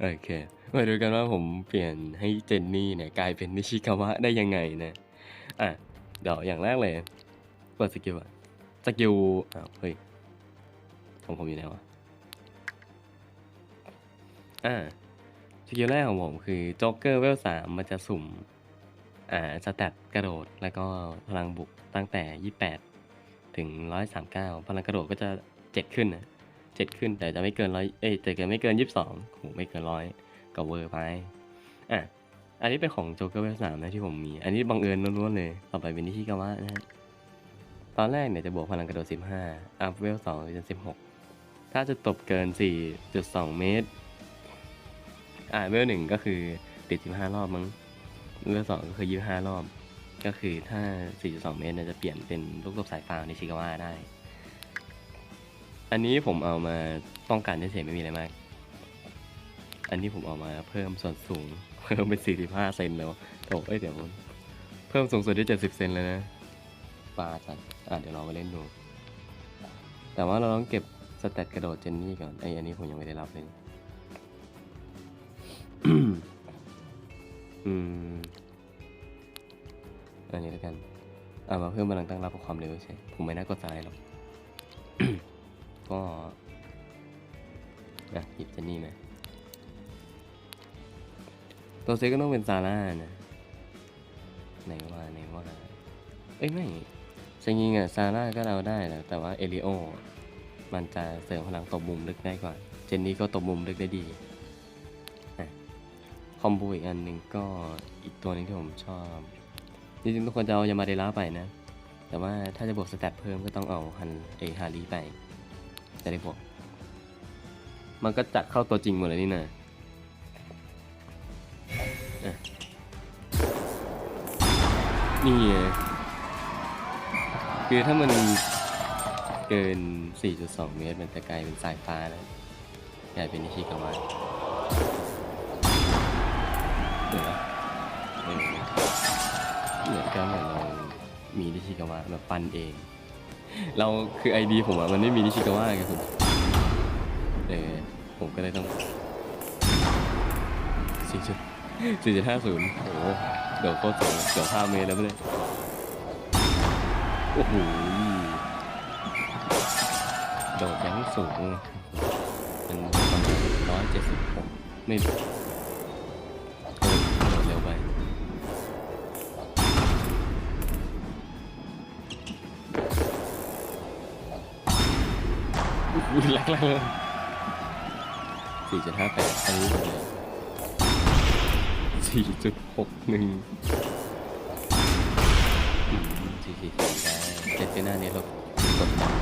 โอเค มาดูกันว่าผมเปลี่ยนให้เจนนี่เนี่ยกลายเป็นนิชิคาวะได้ยังไงนะ อะ เดี๋ยวอย่างแรกเลย เปิดสกิลอะสกิลอ้าวเฮ้ยของผมอยู่ไหนวะ อ่า สกิลแรกของผมคือโจ๊กเกอร์เวลสามมันจะสุ่ม อ่า สแตทกระโดด แล้วก็พลังบุกตั้งแต่ 28 ถึง 139 พลังกระโดดก็จะ 7 ขึ้นนะ 7ขึ้นแต่จะไม่เกินร้อยเอ้ยแต่จะไม่เกิน22โหไม่เกินร้อยก็เวอร์ไปอะอันนี้เป็นของโจ๊กเกอร์เวลสามนะที่ผมมี อันนี้บังเอิญล้วนๆเลย ต่อไปเป็นนิชิกาวะนะตอนแรกเนี่ยจะบวกพลังกระโดด 15 อัพเวล2เป็น16 ถ้าจะตบเกิน 4.2 เมตร อ่าเวลหนึ่งก็คือติด 15 รอบมั้ง เวลสองก็คือ 25 รอบ ก็คือถ้า 4.2 เมตรเนี่ยจะเปลี่ยนเป็นลูกตบสายฟ้าในชิกาวะได้ อันนี้ผมเอามาป้องกันเฉยๆไม่มีอะไรมาก อันนี้ผมเอามาเพิ่มส่วนสูง เพิ่มเป็น 45 เซนแล้วโอ้เอ้ยเดี๋ยวเพิ่มสูงสุดได้ 70 เซนเลยนะปลาจัดอะเดี๋ยวลองไปเล่นดู แต่ว่าเราต้องเก็บสแตทกระโดดเจนนี่ก่อนไออันนี้ผมยังไม่ได้รับเลยอืมอันนี้แล้วกันเอามาเพิ่มพลังตั้งรับกับความเร็วใช่ ผมไม่น่ากดสไลด์หรอก ก็อะหยิบเจนนี่มาตัวเซก็ต้องเป็นซาร่านะไหนว่าไหนว่าเอ้ยไม่จริงๆอะซาร่าก็เราได้แหละแต่ว่าเอลิโอ มันจะเสริมพลังตบมุมลึกได้กว่าเจนนี่ก็ตบมุมลึกได้ดีอะคอมโบอีกอันหนึ่งก็อีกตัวนึงที่ผมชอบจริงๆทุกคนจะเอายามาเดล่าไปนะ แต่ว่าถ้าจะบวกสแตทเพิ่มก็ต้องเอาฮันเอฮารีไป จะได้บวก มันก็จัดเข้าตัวจริงหมดเลยนี่นะนี่คือถ้ามันเกิน 4.2 เมตร มันจะกลายเป็นสายฟ้านะกลายเป็นนิชิกาวะเดี๋ยวนะเอเหมือนกันเหมือนเรามีนิชิกาวะแบบปั้นเอง เราคือไอดีผมอะมันไม่มีนิชิกาวะไงผมเออผมก็เลยต้องสี่จุดสี่จุดห้าศูนย์โอ้โหเดี๋ยวโคตรสูงเดี๋ยวห้าเมตรแล้วไม่ได้โอ้โหโดดยังสูงมันประมาณร้อยเจ็ดสิบหกไม่ อุ้ยแรงแรงเลยสี่จุดห้าแปดอันนี้สี่จุดหกหนึ่งสี่สี่สี่ได้เจ็ดเป็นหน้านี้เรากดดัน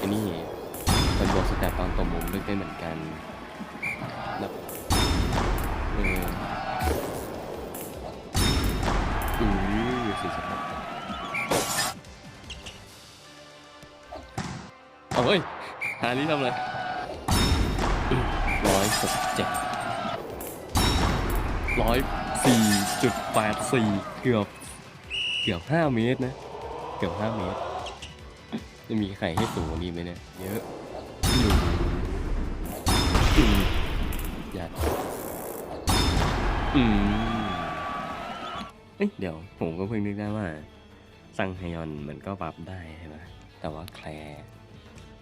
อันนี้เป็นบวกสแตทตอนตบมุมลึกได้เหมือนกันแล้วเอออือสี่จุดหก เอาเฮ้ยหานี้ทำอะไรร้อยหกเจ็ดร้อยสี่จุดแปดสี่เกือบ เกือบห้าเมตรนะ เกือบห้าเมตร จะมีใครให้สูงกว่านี้ไหมเนี่ย เยอะอยู่อืมยัดอืมเอ้ยเดี๋ยวผมก็เพิ่งนึกได้ว่า ซังฮยอนมันก็ปรับได้ใช่ไหมแต่ว่าแคลร์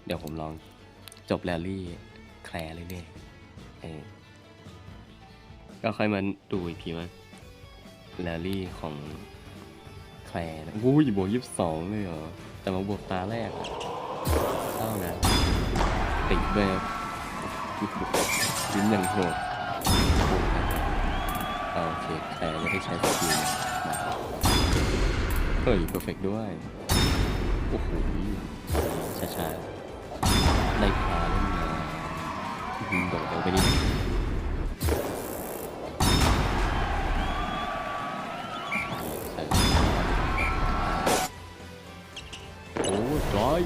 เดี๋ยวผมลองจบแรลลี่แคลร์เรื่อยๆก็ค่อยมาดูอีกทีว่าแรลลี่ของแคลร์นะอุ้ยบวกยี่สิบสองเลยเหรอ แต่มาบวกตาแรกเท่านะติดแบบยิ้มอย่างโหดโอเคแคลร์จะได้ใช้สกิลมาเฮ้ยเพอร์เฟกด้วย โอ้โหช้าๆ ได้พาเล่นมาอื้อหือโดดเร็วไปนิดโอ้ร้อย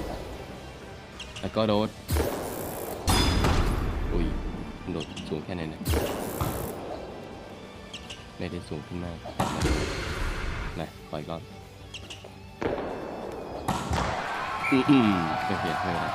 แล้วก็โดดอุ้ยโดดสูงแค่ไหนเนี่ยไม่ได้สูงขึ้นมากนะปล่อยก่อน อืมอืมโอเคเฮ้ยน